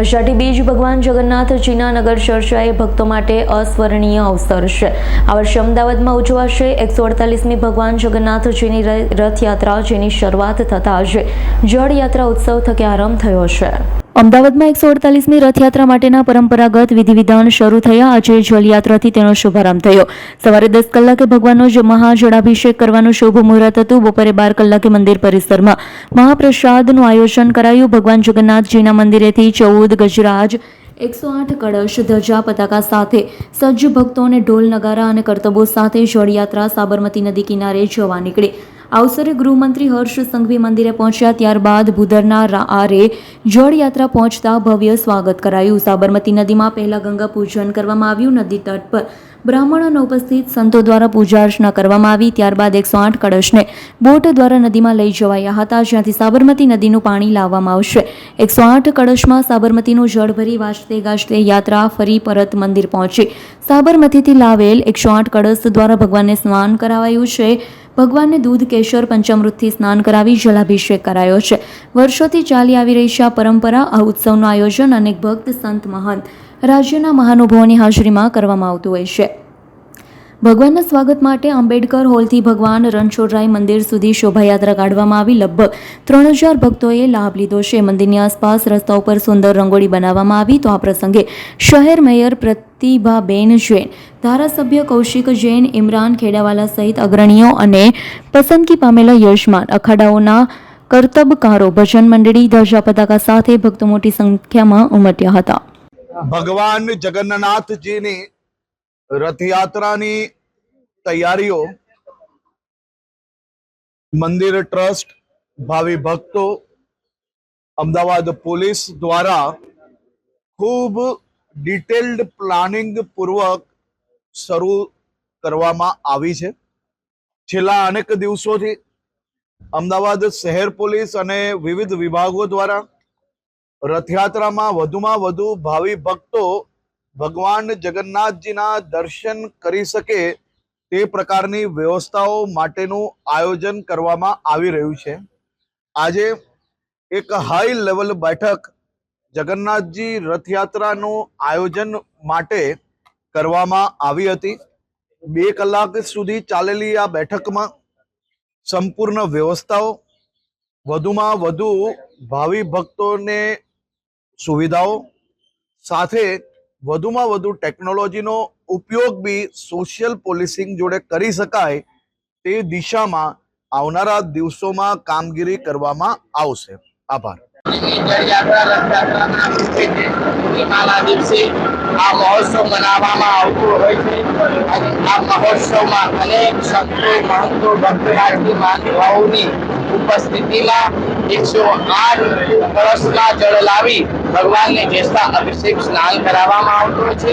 અષાઢી બીજ ભગવાન જગન્નાથજીના નગર એ ભક્તો માટે અસ્મરણીય અવસર છે. આ વર્ષે અમદાવાદમાં ઉજવાશે એકસો અડતાલીસમી ભગવાન જગન્નાથજીની રથયાત્રા, જેની શરૂઆત થતાં જ જળયાત્રા ઉત્સવ થકી આરંભ થયો છે. અમદાવાદમાં એકસો અડતાલીસમી રથયાત્રા માટેના પરંપરાગત વિધિ વિધાન શરૂ થયા. આજે જલયાત્રાથી તેનો શુભારંભ થયો. સવારે દસ કલાકે ભગવાનનો જ મહાજળાભિષેક કરવાનું શુભ મુહૂર્ત હતું. બપોરે બાર કલાકે મંદિર પરિસરમાં મહાપ્રસાદનું આયોજન કરાયું. ભગવાન જગન્નાથજીના મંદિરેથી ચૌદ ગજરાજ, એકસો આઠ કળશ, ધજા પતાકા સાથે સજ્જ ભક્તોને ઢોલ, નગારા અને કરતબો સાથે જળયાત્રા સાબરમતી નદી કિનારે જવા નીકળી. આ અવસરે ગૃહમંત્રી હર્ષ સંઘવી મંદિરે પહોંચ્યા ત્યારબાદ ભૂદરના આરે જળયાત્રા પહોંચતા ભવ્ય સ્વાગત કરાયું. સાબરમતી નદીમાં પહેલા ગંગા પૂજન કરવામાં આવ્યું. નદી તટ પર બ્રાહ્મણ ઉપસ્થિત સંતો દ્વારા પૂજા અર્ચના કરવામાં આવી. ત્યારબાદ એકસો આઠ કળશને બોટ દ્વારા નદીમાં લઈ જવાયા હતા, જ્યાંથી સાબરમતી નદીનું પાણી લાવવામાં આવશે. એકસો આઠ કળશમાં સાબરમતીનું જળ ભરી વાંચતે ગાજતે યાત્રા ફરી પરત મંદિર પહોંચી. સાબરમતીથી લાવેલ એકસો આઠ કળશ દ્વારા ભગવાનને સ્નાન કરાવાયું છે. ભગવાનને દૂધ, કેશર, પંચામૃતથી સ્નાન કરાવી જલાભિષેક કરાયો છે. વર્ષોથી ચાલી આવી રહી છે આ પરંપરા. આ ઉત્સવનું આયોજન અનેક ભક્ત, સંત, મહંત રાજ્યના મહાનુભાવોની હાજરીમાં કરવામાં આવતું હોય છે. ભગવાનના સ્વાગત માટે આંબેડકર હોલથી ભગવાન રણછોડરાય મંદિર સુધી શોભાયાત્રા કાઢવામાં આવી. લગભગ ત્રણ હજાર ભક્તોએ લાભ લીધો છે. મંદિરની આસપાસ રસ્તા ઉપર સુંદર રંગોળી બનાવવામાં આવી. તો આ પ્રસંગે શહેર મેયર પ્રતિભાબેન જૈન, ધારાસભ્ય કૌશિક જૈન, ઇમરાન ખેડાવાલા સહિત અગ્રણીઓ અને પસંદગી પામેલા યજમાન, અખાડાઓના કરતબકારો, ભજન મંડળી, ધજા પતાકા સાથે ભક્તો મોટી સંખ્યામાં ઉમટ્યા હતા. ભગવાન જગન્નાથજીની રથયાત્રાની તૈયારીઓ, મંદિર ટ્રસ્ટ, ભાવિ ભક્તો, અમદાવાદ પોલીસ દ્વારા ખૂબ ડિટેલ્ડ પ્લાનિંગ પૂર્વક શરૂ કરવામાં આવી છે. છેલ્લા અનેક દિવસોથી અમદાવાદ શહેર પોલીસ અને વિવિધ વિભાગો દ્વારા રથયાત્રામાં વધુમાં વધુ ભાવિ ભક્તો ભગવાન જગન્નાથજીના દર્શન કરી શકે તે પ્રકારની વ્યવસ્થાઓ માટેનું આયોજન કરવામાં આવી રહ્યું છે. આજે એક હાઈ લેવલ બેઠક જગન્નાથજી રથયાત્રાનું આયોજન માટે કરવામાં આવી હતી. બે કલાક સુધી ચાલેલી આ બેઠકમાં સંપૂર્ણ વ્યવસ્થાઓ, વધુમાં વધુ ભાવિ ભક્તોને સુવિધાઓ, સાથે વધુમાં વધુ ટેકનોલોજીનો ઉપયોગ બી સોશિયલ પોલિસિંગ જોડે કરી શકાય તે દિશામાં આવનારા દિવસોમાં કામગીરી કરવામાં આવશે. આભાર. રથયાત્રાના દિવસે આ મહોત્સવ મનાવવામાં આવતો હોય છે આ મહોત્સવમાં અનેક સંતો મહંતો ભક્તરાજની મહાનુભાવોની ઉપસ્થિતિમાં એકસો આઠ વર્ષના જળ લાવી ભગવાનને જેસા અભિષેક સ્નાન કરાવવામાં આવતું છે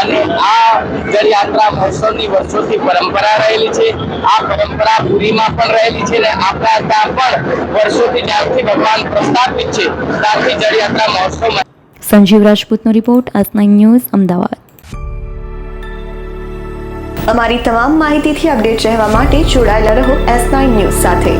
અને આ જળયાત્રા મહોત્સવની વર્ષોથી પરંપરા રહેલી છે. આ પરંપરા પુરીમાં પણ રહેલી છે અને આપણા ત્યાં પણ વર્ષોથી જ્યારથી ભગવાન પ્રસ્થાપિત છે. ત્યારથી જળયાત્રા મહોત્સવ સંજીવ રાજપૂતનો રિપોર્ટ નાઇન ન્યૂઝ અમદાવાદ. અમારી તમામ માહિતીથી અપડેટ રહેવા માટે જોડાયેલા રહો એસ નાઇન ન્યૂઝ સાથે.